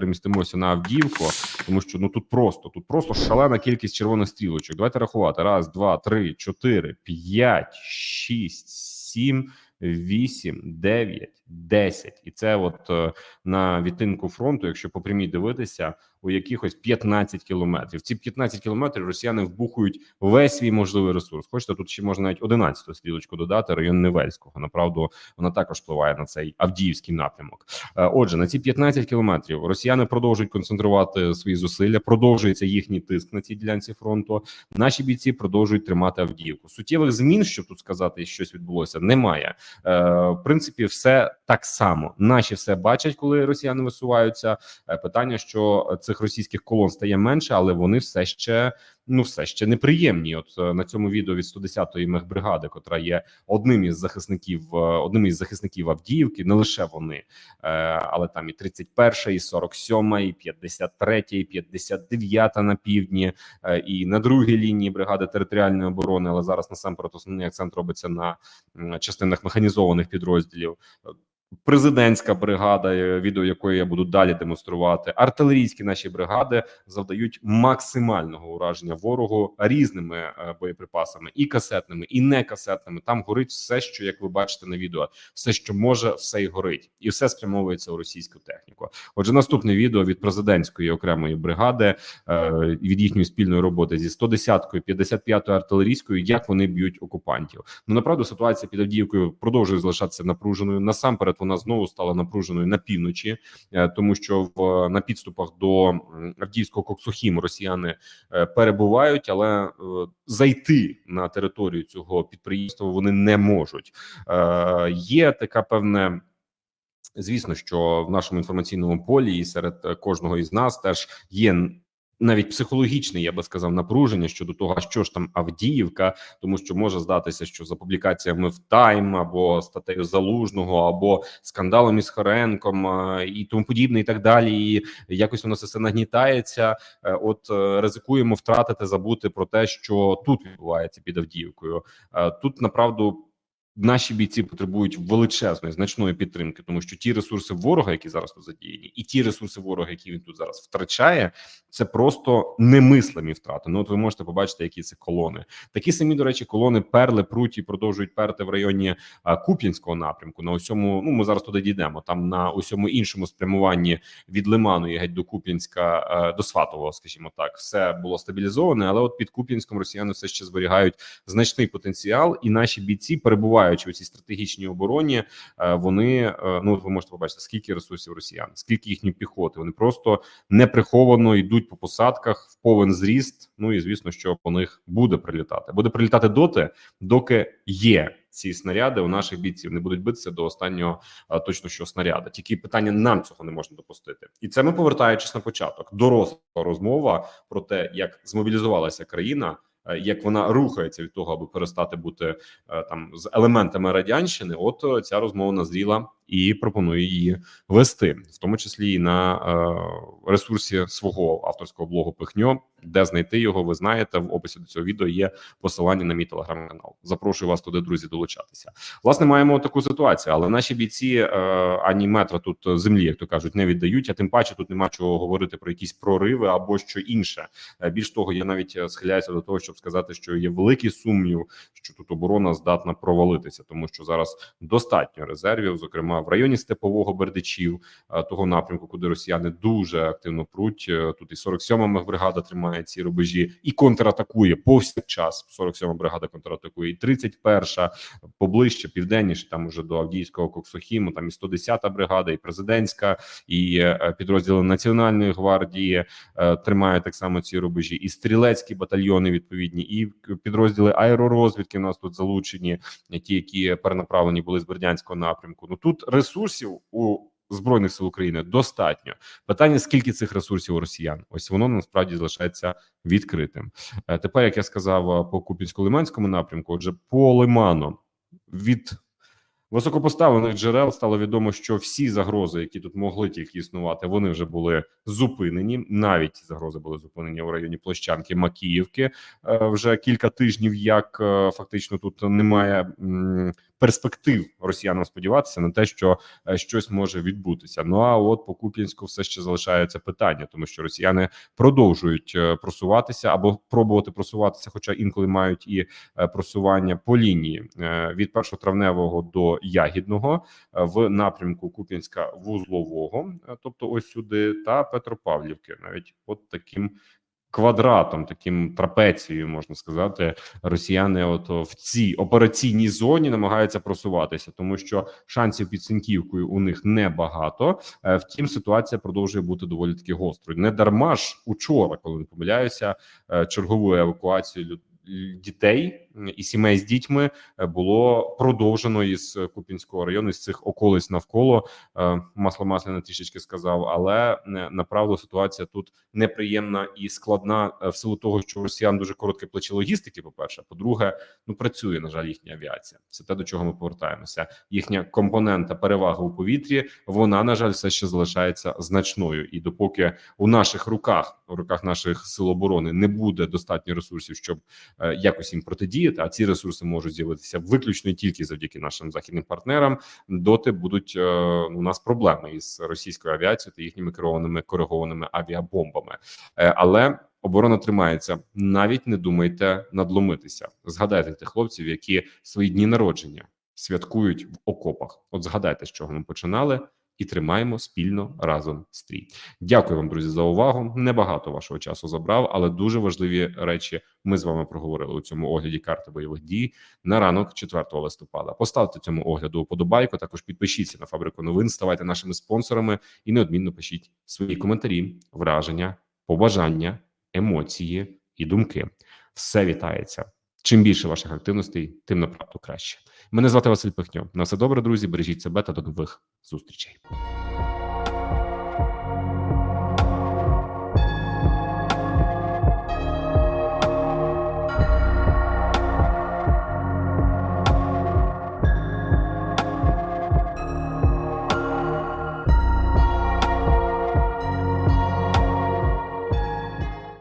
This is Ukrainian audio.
перемістимося на Авдіївку, тому що ну тут просто тут просто шалена кількість червоних стрілочок. Давайте рахувати: раз, два, три, чотири, п'ять, шість, сім. Вісім, дев'ять, десять, і це от е, на відтинку фронту, якщо по прямій дивитися, у якихось 15 кілометрів. Ці 15 кілометрів росіяни вбухують весь свій можливий ресурс. Хочете, тут ще можна навіть 11 стрілочку додати район Невельського. Направду вона також впливає на цей Авдіївський напрямок. Е, Отже, на ці 15 кілометрів росіяни продовжують концентрувати свої зусилля, продовжується їхній тиск на цій ділянці фронту. Наші бійці продовжують тримати Авдіївку. Суттєвих змін, щоб тут сказати, щось відбулося, немає. Е, В принципі, все так само. Наші все бачать, коли росіяни висуваються. Е, Питання, що цих російських колон стає менше, але вони все ще ну все ще неприємні. От е, на цьому відео від 110-ї мехбригади, котра є одним із захисників, е, одним із захисників Авдіївки, не лише вони, але там і 31-ша, і 47-ма, і 53-я, і 59-та на півдні, і на другій лінії бригади територіальної оборони. Але зараз насамперед основний акцент робиться на частинах механізованих підрозділів. Президентська бригада, е, відео якої я буду далі демонструвати, артилерійські наші бригади завдають максимального ураження ворогу різними е, боєприпасами, і касетними, і не касетними. Там горить все, що як ви бачите на відео, все, що може, все й горить, і все спрямовується у російську техніку. Отже, наступне відео від президентської окремої бригади е, від їхньої спільної роботи зі 110-ю, 55-ю артилерійською, як вони б'ють окупантів. Ну направду ситуація під Авдіївкою продовжує залишатися напруженою. Насамперед вона знову стала напруженою на півночі, е, тому що в на підступах до Авдіївського Коксохіму росіяни е, перебувають, але е, зайти на територію цього підприємства вони не можуть. Є така певне. Звісно, що в нашому інформаційному полі і серед кожного із нас теж є навіть психологічне, я би сказав, напруження щодо того, а що ж там Авдіївка, тому що може здатися, що за публікаціями в Тайм або статтею Залужного, або скандалом із Хоренком е, і тому подібне, і так далі. І якось воно все нагнітається. Е, От е, ризикуємо втратити, забути про те, що тут відбувається під Авдіївкою. Тут направду наші бійці потребують величезної значної підтримки, тому що ті ресурси ворога, які зараз тут задіяні, і ті ресурси ворога, які він тут зараз втрачає, це просто немислимі втрати. Ну от ви можете побачити, які це колони. Такі самі, до речі, колони перли пруть і продовжують перти в районі а, Куп'янського напрямку. На усьому, ну ми зараз туди дійдемо. Там на усьому іншому спрямуванні від Лиману і геть до Куп'янська е, до Сватового, скажімо так, все було стабілізоване, але от під Куп'янськом росіяни все ще зберігають значний потенціал, і наші бійці, перебуваючи у цій стратегічній обороні, е, вони е, ну ви можете побачити, скільки ресурсів росіян, скільки їхньої піхоти. Вони просто неприховано йдуть по посадках в повен зріст. Ну і звісно, що по них буде прилітати. Буде прилітати доти, доки є. Ці снаряди у наших бійців не будуть битися до останнього а, точно що снаряда. Тільки питання нам цього не можна допустити, і це ми повертаючись на початок. Доросла розмова про те, як змобілізувалася країна, е, як вона рухається від того, аби перестати бути е, там з елементами радянщини. От е, ця розмова назріла і пропоную її вести, в тому числі і на е, ресурсі свого авторського блогу Пихньо. Де знайти його, ви знаєте, в описі до цього відео є посилання на мій телеграм-канал. Запрошую вас туди, друзі, долучатися. Власне, маємо таку ситуацію, але наші бійці е, ані метра тут землі, як то кажуть, не віддають. А тим паче тут нема чого говорити про якісь прориви або що інше. Е, Більш того, я навіть е, схиляюся до того, щоб сказати, що є великий сумнів, що тут оборона здатна провалитися, тому що зараз достатньо резервів, зокрема в районі Степового Бердичів, е, того напрямку, куди росіяни дуже активно пруть. Е, Тут і 47-ма мехбригада тримає ці рубежі і контратакує повсякчас. 47-ма бригада контратакує, і 31-ша поближче, південніше, там уже до Авдіївського Коксохіму, там і 110-та бригада, і президентська, і е, підрозділи Національної гвардії тримають так само ці рубежі, і стрілецькі батальйони відповідні, і підрозділи аеророзвідки у нас тут залучені, ті, які перенаправлені були з Бердянського напрямку. Ну тут ресурсів у збройних сил України достатньо. Питання: скільки цих ресурсів у росіян? Ось воно насправді залишається відкритим. Е, Тепер, як я сказав, е, по Купінсько-Лиманському напрямку, отже, по Лиману від високопоставлених джерел стало відомо, що всі загрози, які тут могли тільки існувати, вони вже були зупинені. Навіть ці загрози були зупинені у районі Площанки Макіївки. Е, Вже кілька тижнів, як фактично тут немає перспектив росіянам сподіватися на те, що е, щось може відбутися. Ну а от по Куп'янську все ще залишається питання, тому що росіяни продовжують е, просуватися або пробувати просуватися, хоча інколи мають і е, просування по лінії від першотравневого до ягідного в напрямку Куп'янська вузлового, тобто ось сюди, та Петропавлівки, навіть от таким. Квадратом, таким трапецією, можна сказати, росіяни, от в цій операційній зоні намагаються просуватися, тому що шансів під Синьківкою у них небагато. Е, Втім, ситуація продовжує бути доволі таки гострою. Не дарма ж учора, коли не помиляюся, чергову черговою евакуацією люд- дітей і сімей з дітьми е, було продовжено із Купінського району із цих околиць навколо Е, масло масляне трішечки сказав, але направду ситуація тут неприємна і складна е, в силу того, що росіян дуже коротке плече логістики. По перше, по-друге, ну працює на жаль їхня авіація. Це те до чого ми повертаємося. Їхня компонента перевага у повітрі. Вона на жаль все ще залишається значною. І допоки у наших руках, у руках наших сил оборони, не буде достатньо ресурсів, щоб якось їм протидіяти. А ці ресурси можуть з'явитися виключно тільки завдяки нашим західним партнерам. Доти будуть е, у нас проблеми із російською авіацією та їхніми керованими коригованими авіабомбами. Е, але оборона тримається. Навіть не думайте надломитися. Згадайте тих хлопців, які свої дні народження святкують в окопах. От згадайте, з чого ми починали. І тримаємо спільно разом стрій. Дякую вам, друзі, за увагу. Небагато вашого часу забрав, але дуже важливі речі ми з вами проговорили у цьому огляді карти бойових дій на ранок 4 листопада. Поставте цьому огляду уподобайку. Також підпишіться на фабрику новин, ставайте нашими спонсорами і неодмінно пишіть свої коментарі, враження, побажання, емоції і думки. Все вітається. Чим більше ваших активностей, тим направду краще. Мене звати Василь Пихньо. На все добре, друзі. Бережіть себе та до нових зустрічей.